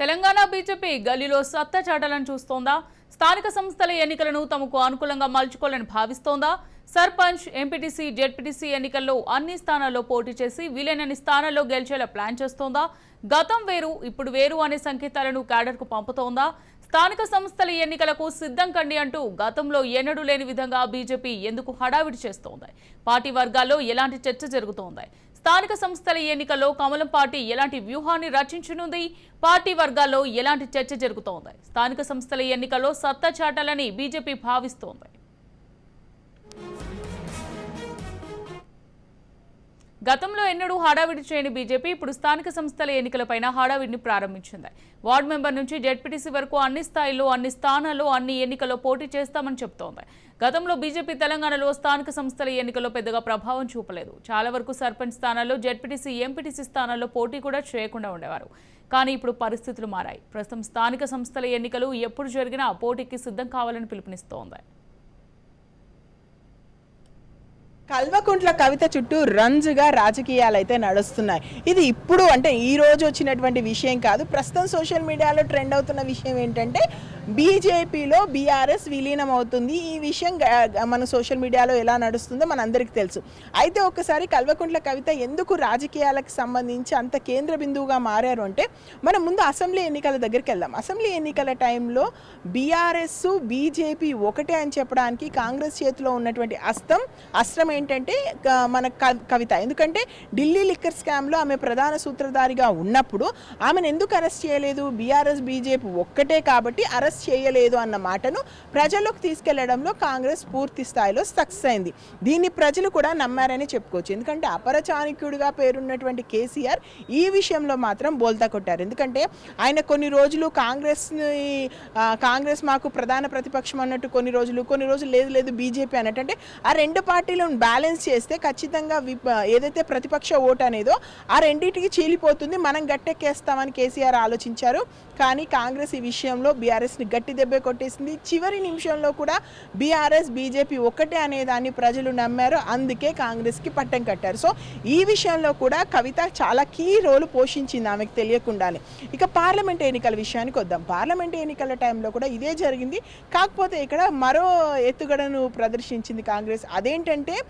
Telangana BJP గల్లీలో సత్తా చాటాలని చూస్తోందా? స్థానిక సంస్థల ఎన్నికలను తమకు అనుకూలంగా మలుచుకోవాలని భావిస్తోందా? సర్పంచ్ ఎంపీటీసీ జెడ్పీటీసీ ఎన్నికల్లో అన్ని స్థానాల్లో పోటీ చేసి వీలైనన్ని స్థానాల్లో గెలిచేలా ప్లాన్ చేస్తోందా? గతం వేరు ఇప్పుడు వేరు అనే సంకేతాలను క్యాడర్కు పంపుతోందా? స్థానిక సంస్థల ఎన్నికలకు సిద్ధం కండి అంటూ గతంలో ఎన్నడూ లేని విధంగా బీజేపీ ఎందుకు హడావిడి చేస్తోంది? పార్టీ వర్గాల్లో ఎలాంటి చర్చ జరుగుతోంది? స్థానిక సంస్థల ఎన్నికల్లో కమలం పార్టీ ఎలాంటి వ్యూహాన్ని రచించనుంది? పార్టీ వర్గాల్లో ఎలాంటి చర్చ జరుగుతోంది? స్థానిక సంస్థల ఎన్నికల్లో సత్తా చాటాలని బీజేపీ భావిస్తోంది. గతంలో ఎన్నడూ హడావిడి చేయని బీజేపీ ఇప్పుడు స్థానిక సంస్థల ఎన్నికలపైన హడావిడిని ప్రారంభించింది. వార్డు మెంబర్ నుంచి జెడ్పీటీసీ వరకు అన్ని స్థాయిల్లో అన్ని స్థానాల్లో అన్ని ఎన్నికల్లో పోటీ చేస్తామని చెబుతోంది గతంలో బీజేపీ తెలంగాణలో స్థానిక సంస్థల ఎన్నికల్లో పెద్దగా ప్రభావం చూపలేదు. చాలా వరకు సర్పంచ్ స్థానాల్లో జెడ్పీటీసీ ఎంపీటీసీ స్థానాల్లో పోటీ కూడా చేయకుండా ఉండేవారు. కానీ ఇప్పుడు పరిస్థితులు మారాయి. ప్రస్తుతం స్థానిక సంస్థల ఎన్నికలు ఎప్పుడు జరిగినా పోటీకి సిద్ధం కావాలని పిలుపునిస్తోంది. కల్వకుంట్ల కవిత చుట్టూ రంజుగా రాజకీయాలు అయితే నడుస్తున్నాయి. ఇది ఇప్పుడు అంటే ఈ రోజు వచ్చినటువంటి విషయం కాదు. ప్రస్తుతం సోషల్ మీడియాలో ట్రెండ్ అవుతున్న విషయం ఏంటంటే బీజేపీలో బీఆర్ఎస్ విలీనం అవుతుంది ఈ విషయం మన సోషల్ మీడియాలో ఎలా నడుస్తుందో మనందరికీ తెలుసు. అయితే ఒకసారి కల్వకుంట్ల కవిత ఎందుకు రాజకీయాలకు సంబంధించి అంత కేంద్ర బిందువుగా మారారు అంటే మనం ముందు అసెంబ్లీ ఎన్నికల దగ్గరికి వెళ్దాం. అసెంబ్లీ ఎన్నికల టైంలో బీఆర్ఎస్ బీజేపీ ఒకటే అని చెప్పడానికి కాంగ్రెస్ చేతిలో ఉన్నటువంటి అస్తం అస్త్రం ఏంటంటే మన కవిత. ఎందుకంటే ఢిల్లీ లిక్కర్ స్కామ్లో ఆమె ప్రధాన సూత్రధారిగా ఉన్నప్పుడు ఆమెను ఎందుకు అరెస్ట్ చేయలేదు? బీఆర్ఎస్ బీజేపీ ఒక్కటే కాబట్టి అరెస్ట్ చేయలేదు అన్న మాటను ప్రజల్లోకి తీసుకెళ్ళడంలో కాంగ్రెస్ పూర్తి స్థాయిలో సక్సెస్ అయింది. దీన్ని ప్రజలు కూడా నమ్మారని చెప్పుకోవచ్చు. ఎందుకంటే అపర చాణక్యుడిగా పేరున్నటువంటి కేసీఆర్ ఈ విషయంలో మాత్రం బోల్తా కొట్టారు. ఎందుకంటే ఆయన కొన్ని రోజులు కాంగ్రెస్ని కాంగ్రెస్ మాకు ప్రధాన ప్రతిపక్షం అన్నట్టు కొన్ని రోజులు కొన్ని రోజులు లేదు లేదు బీజేపీ అన్నట్టు. అంటే ఆ రెండు పార్టీలను బ్యాలెన్స్ చేస్తే ఖచ్చితంగా విప్ ఏదైతే ప్రతిపక్ష ఓటు అనేదో ఆ రెండింటికి చీలిపోతుంది. మనం గట్టెక్కేస్తామని కేసీఆర్ ఆలోచించారు. కానీ కాంగ్రెస్ ఈ విషయంలో బీఆర్ఎస్ని గట్టి దెబ్బ కొట్టేసింది. చివరి నిమిషంలో కూడా బీఆర్ఎస్ బీజేపీ ఒక్కటే అనే దాన్ని ప్రజలు నమ్మారు. అందుకే కాంగ్రెస్కి పట్టం కట్టారు. సో ఈ విషయంలో కూడా కవిత చాలా కీ రోల్ పోషించింది ఆమెకు తెలియకుండానే. ఇక పార్లమెంట్ ఎన్నికల విషయానికి వద్దాం. పార్లమెంట్ ఎన్నికల టైంలో కూడా ఇదే జరిగింది. కాకపోతే ఇక్కడ మరో ఎత్తుగడను ప్రదర్శించింది కాంగ్రెస్. అదేంటంటే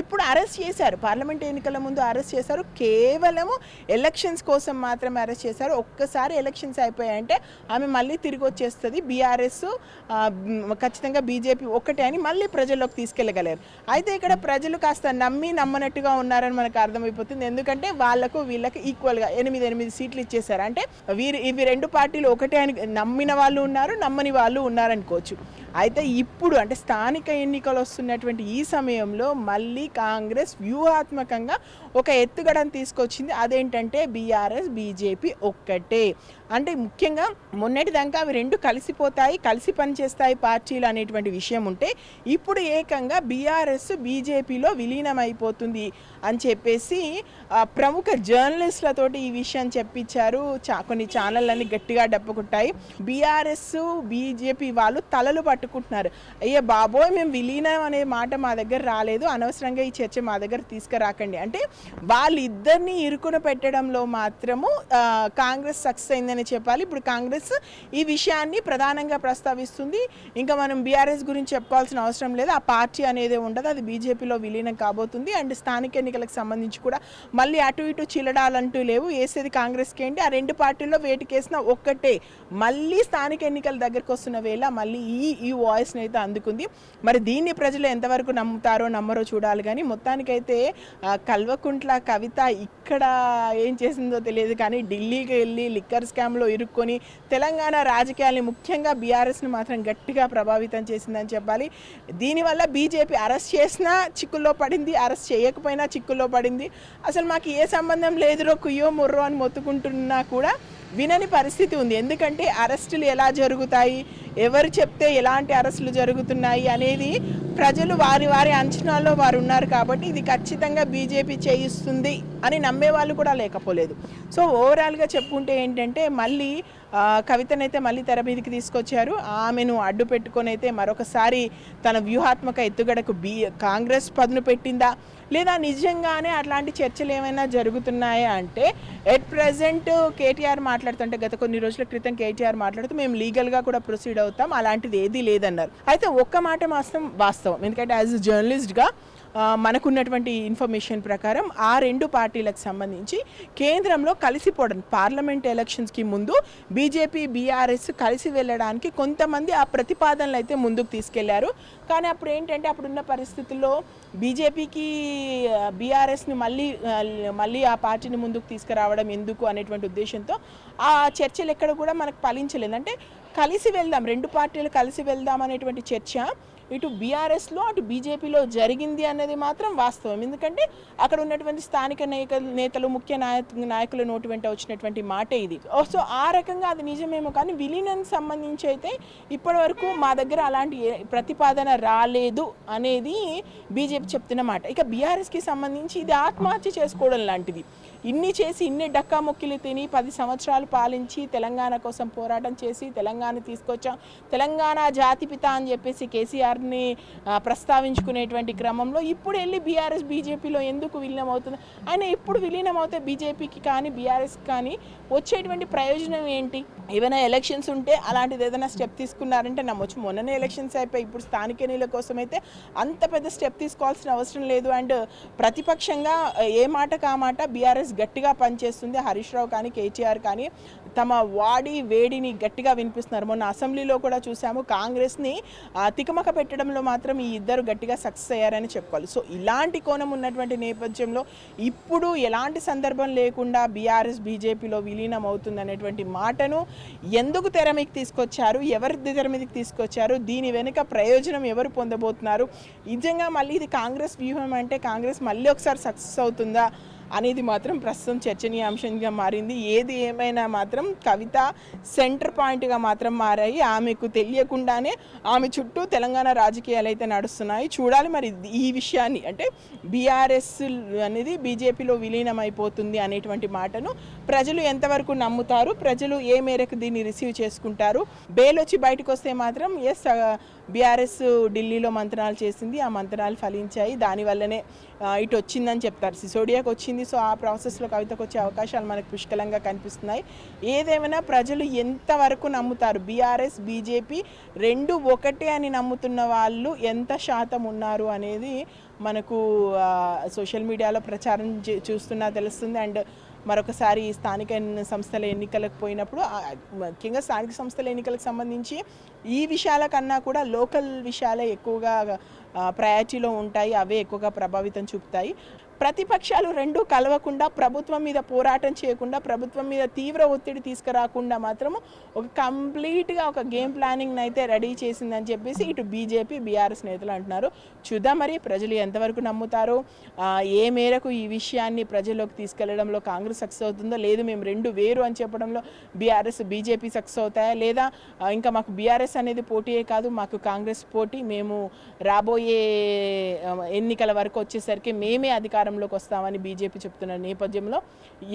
ఇప్పుడు అరెస్ట్ చేశారు. పార్లమెంట్ ఎన్నికల ముందు అరెస్ట్ చేశారు. కేవలము ఎలక్షన్స్ కోసం మాత్రమే అరెస్ట్ చేశారు. ఒక్కసారి ఎలక్షన్స్ అయిపోయాయంటే ఆమె మళ్ళీ తిరిగి వచ్చేస్తుంది. బీఆర్ఎస్ ఖచ్చితంగా బీజేపీ ఒక్కటే అని మళ్ళీ ప్రజల్లోకి తీసుకెళ్ళగలరు. అయితే ఇక్కడ ప్రజలు కాస్త నమ్మి నమ్మనట్టుగా ఉన్నారని మనకు అర్థమైపోతుంది. ఎందుకంటే వాళ్ళకు వీళ్ళకి ఈక్వల్గా ఎనిమిది ఎనిమిది సీట్లు ఇచ్చేశారు. అంటే వీరు ఇవి రెండు పార్టీలు ఒకటే అని నమ్మిన వాళ్ళు ఉన్నారు నమ్మని వాళ్ళు ఉన్నారనుకోవచ్చు. అయితే ఇప్పుడు అంటే స్థానిక ఎన్నికలు వస్తున్నటువంటి ఈ సమయంలో మళ్ళీ కాంగ్రెస్ వ్యూహాత్మకంగా ఒక ఎత్తుగడను తీసుకొచ్చింది. అదేంటంటే బీఆర్ఎస్ బీజేపీ ఒక్కటే. అంటే ముఖ్యంగా మొన్నటిదాకా అవి రెండు కలిసిపోతాయి కలిసి పనిచేస్తాయి పార్టీలు అనేటువంటి విషయం ఉంటే ఇప్పుడు ఏకంగా బీఆర్ఎస్ బీజేపీలో విలీనం అయిపోతుంది అని చెప్పేసి ప్రముఖ జర్నలిస్టులతోటి ఈ విషయం చెప్పించారు. చా కొన్ని ఛానళ్ళని గట్టిగా డప్పుకుంటాయి. బీఆర్ఎస్ బీజేపీ వాళ్ళు తలలు పట్టుకుంటున్నారు. అయ్యే బాబోయ్ మేము విలీనం అనే మాట మా దగ్గర రాలేదు. అనవసరంగా ఈ చర్చ మా దగ్గర తీసుకురాకండి. అంటే వాళ్ళిద్దరిని ఇరుకున పెట్టడంలో మాత్రము కాంగ్రెస్ సక్సెస్ అయిందని చెప్పాలి. ఇప్పుడు కాంగ్రెస్ ఈ విషయాన్ని ప్రధానంగా ప్రస్తావిస్తుంది. ఇంకా మనం బీఆర్ఎస్ గురించి చెప్పుకోవాల్సిన అవసరం లేదు. ఆ పార్టీ అనేది ఉండదు. అది బీజేపీలో విలీనం కాబోతుంది. అండ్ స్థానిక ఎన్నికలకు సంబంధించి కూడా మళ్ళీ అటు ఇటు చిల్లడాలంటూ లేవు. వేసేది కాంగ్రెస్కి ఏంటి? ఆ రెండు పార్టీల్లో వేటికేసిన ఒక్కటే. మళ్ళీ స్థానిక ఎన్నికల దగ్గరకు వస్తున్న వేళ మళ్ళీ ఈ ఈ వాయిస్ని అయితే అందుకుంది. మరి దీన్ని ప్రజలు ఎంతవరకు నమ్ముతారో నమ్మరో చూడాలి. కానీ మొత్తానికైతే కల్వకుండా కల్వకుంట్ల కవిత ఇక్కడ ఏం చేసిందో తెలియదు కానీ ఢిల్లీకి వెళ్ళి లిక్కర్ స్కామ్లో ఇరుక్కొని తెలంగాణ రాజకీయాల్ని ముఖ్యంగా బీఆర్ఎస్ని మాత్రం గట్టిగా ప్రభావితం చేసిందని చెప్పాలి. దీనివల్ల బీజేపీ అరెస్ట్ చేసినా చిక్కుల్లో పడింది అరెస్ట్ చేయకపోయినా చిక్కుల్లో పడింది. అసలు మాకు ఏ సంబంధం లేదురో కుయ్యో ముర్రో అని మొత్తుకుంటున్నా కూడా వినని పరిస్థితి ఉంది. ఎందుకంటే అరెస్టులు ఎలా జరుగుతాయి? ఎవరు చెప్తే ఎలాంటి అరెస్టులు జరుగుతున్నాయి అనేది ప్రజలు వారి వారి అంచనాల్లో వారు ఉన్నారు కాబట్టి ఇది ఖచ్చితంగా బీజేపీ చేయిస్తుంది అని నమ్మే వాళ్ళు కూడా లేకపోలేదు. సో ఓవరాల్గా చెప్పుకుంటే ఏంటంటే మళ్ళీ కవితనైతే మళ్ళీ తెర మీదకి తీసుకొచ్చారు. ఆమెను అడ్డు పెట్టుకొని అయితే మరొకసారి తన వ్యూహాత్మక ఎత్తుగడకు బీ కాంగ్రెస్ పదును పెట్టిందా? లేదా నిజంగానే అట్లాంటి చర్చలు ఏమైనా జరుగుతున్నాయా అంటే ఎట్ ప్రజెంట్ కేటీఆర్ మాట్లాడుతుంటే గత కొన్ని రోజుల క్రితం కేటీఆర్ మాట్లాడుతూ మేము లీగల్గా కూడా ప్రొసీడ్ అవుతాం అలాంటిది ఏదీ లేదన్నారు. అయితే ఒక్క మాట మాత్రం వాస్తవం. ఎందుకంటే యాజ్ జర్నలిస్ట్గా మనకున్నటువంటి ఇన్ఫర్మేషన్ ప్రకారం ఆ రెండు పార్టీలకు సంబంధించి కేంద్రంలో కలిసిపోవడం పార్లమెంట్ ఎలక్షన్స్కి ముందు బీజేపీ బీఆర్ఎస్ కలిసి వెళ్ళడానికి కొంతమంది ఆ ప్రతిపాదనలు అయితే ముందుకు తీసుకెళ్ళారు. కానీ అప్పుడు ఏంటంటే అప్పుడున్న పరిస్థితుల్లో బీజేపీకి బీఆర్ఎస్ని మళ్ళీ మళ్ళీ ఆ పార్టీని ముందుకు తీసుకురావడం ఎందుకు అనేటువంటి ఉద్దేశంతో ఆ చర్చలు ఎక్కడ కూడా మనకు ఫలించలేదు. అంటే కలిసి వెళ్దాం రెండు పార్టీలు కలిసి వెళ్దాం అనేటువంటి చర్చ ఇటు బీఆర్ఎస్లో అటు బీజేపీలో జరిగింది అన్నది మాత్రం వాస్తవం. ఎందుకంటే అక్కడ ఉన్నటువంటి స్థానిక నేత నేతలు ముఖ్య నాయక నాయకుల నోటి వెంట వచ్చినటువంటి మాటే ఇది. సో ఆ రకంగా అది నిజమేమో కానీ విలీనం సంబంధించి అయితే ఇప్పటి వరకు మా దగ్గర అలాంటి ప్రతిపాదన రాలేదు అనేది బీజేపీ చెప్తున్న మాట. ఇక బీఆర్ఎస్కి సంబంధించి ఇది ఆత్మహత్య చేసుకోవడం లాంటిది. ఇన్ని చేసి ఇన్ని డక్కా మొక్కిలు తిని పది సంవత్సరాలు పాలించి తెలంగాణ కోసం పోరాటం చేసి తెలంగాణ తీసుకొచ్చాం తెలంగాణ జాతిపిత అని చెప్పేసి కేసీఆర్ ఆ, ప్రస్తావించుకునేటువంటి క్రమంలో ఇప్పుడు వెళ్ళి బీఆర్ఎస్ బీజేపీలో ఎందుకు విలీనం అవుతుంది ఆయన ఎప్పుడు విలీనం అవుతే బీజేపీకి కానీ బీఆర్ఎస్ కానీ వచ్చేటువంటి ప్రయోజనం ఏంటి? ఏమైనా ఎలక్షన్స్ ఉంటే అలాంటిది ఏదైనా స్టెప్ తీసుకున్నారంటే నమ్మొచ్చు. మొన్ననే ఎలక్షన్స్ అయిపోయి ఇప్పుడు స్థానిక ఎన్నికల కోసం అయితే అంత పెద్ద స్టెప్ తీసుకోవాల్సిన అవసరం లేదు. అండ్ ప్రతిపక్షంగా ఏ మాటకు కామాట మాట బీఆర్ఎస్ గట్టిగా పనిచేస్తుంది. హరీష్ రావు కానీ కేటీఆర్ కానీ తమ వాడి వేడిని గట్టిగా వినిపిస్తున్నారు. మొన్న అసెంబ్లీలో కూడా చూసాము కాంగ్రెస్ని తికమక తికమక పెట్టడంలో మాత్రం ఈ ఇద్దరు గట్టిగా సక్సెస్ అయ్యారని చెప్పుకోవాలి. సో ఇలాంటి కోణం ఉన్నటువంటి నేపథ్యంలో ఇప్పుడు ఎలాంటి సందర్భం లేకుండా బీఆర్ఎస్ బీజేపీలో విలీనం అవుతుంది అనేటువంటి మాటను ఎందుకు తెర మీదకి తీసుకొచ్చారు? ఎవరి తెర మీదకి తీసుకొచ్చారు? దీని వెనుక ప్రయోజనం ఎవరు పొందబోతున్నారు? నిజంగా మళ్ళీ ఇది కాంగ్రెస్ వ్యూహం అంటే కాంగ్రెస్ మళ్ళీ ఒకసారి సక్సెస్ అవుతుందా? అనేది మాత్రం ప్రస్తుతం చర్చనీయాంశంగా మారింది. ఏది ఏమైనా మాత్రం కవిత సెంటర్ పాయింట్గా మాత్రం మారాయి. ఆమెకు తెలియకుండానే ఆమె చుట్టూ తెలంగాణ రాజకీయాలు అయితే నడుస్తున్నాయి. చూడాలి మరి ఈ విషయాన్ని. అంటే బీఆర్ఎస్ అనేది బీజేపీలో విలీనం అయిపోతుంది అనేటువంటి మాటను ప్రజలు ఎంతవరకు నమ్ముతారు? ప్రజలు ఏ మేరకు దీన్ని రిసీవ్ చేసుకుంటారు? బెయిల్ వచ్చి బయటకు వస్తే మాత్రం ఎస్ బీఆర్ఎస్ ఢిల్లీలో మంత్రాలు చేసింది ఆ మంత్రాలు ఫలించాయి. దానివల్లనే ఇటు వచ్చిందని చెప్తారు. సిసోడియాకి వచ్చింది. సో ఆ ప్రాసెస్లో కవితకు వచ్చే అవకాశాలు మనకు పుష్కలంగా కనిపిస్తున్నాయి. ఏదేమైనా ప్రజలు ఎంతవరకు నమ్ముతారు? బీఆర్ఎస్ బీజేపీ రెండు ఒకటే అని నమ్ముతున్న వాళ్ళు ఎంత శాతం ఉన్నారు అనేది మనకు సోషల్ మీడియాలో ప్రచారం చే- చూస్తున్నా తెలుస్తుంది. అండ్ మరొకసారి స్థానిక సంస్థల ఎన్నికలకు పోయినప్పుడు ముఖ్యంగా స్థానిక సంస్థల ఎన్నికలకు సంబంధించి ఈ విషయాల కన్నా కూడా లోకల్ విషయాలే ఎక్కువగా ప్రయారిటీలో ఉంటాయి అవే ఎక్కువగా ప్రభావితం చూపుతాయి. ప్రతిపక్షాలు రెండూ కలవకుండా ప్రభుత్వం మీద పోరాటం చేయకుండా ప్రభుత్వం మీద తీవ్ర ఒత్తిడి తీసుకురాకుండా మాత్రము ఒక కంప్లీట్గా ఒక గేమ్ ప్లానింగ్ని అయితే రెడీ చేసిందని చెప్పేసి ఇటు బీజేపీ బీఆర్ఎస్ నేతలు అంటున్నారు. చూద్దాం మరి ప్రజలు ఎంతవరకు నమ్ముతారో. ఏ మేరకు ఈ విషయాన్ని ప్రజల్లోకి తీసుకెళ్ళడంలో కాంగ్రెస్ సక్సెస్ అవుతుందో లేదు మేము రెండు వేరు అని చెప్పడంలో బీఆర్ఎస్ బీజేపీ సక్సెస్ అవుతాయా లేదా? ఇంకా మాకు బీఆర్ఎస్ అనేది పోటీయే కాదు మాకు కాంగ్రెస్ పోటీ. మేము రాబోయే ఎన్నికల వరకు వచ్చేసరికి మేమే అధికారంలోకి వస్తామని బీజేపీ చెప్తున్న నేపథ్యంలో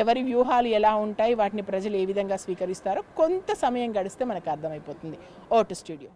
ఎవరి వ్యూహాలు ఎలా ఉంటాయి వాటిని ప్రజలు ఏ విధంగా స్వీకరిస్తారో కొంత సమయం గడిస్తే మనకు అర్థమైపోతుంది. Vote studio.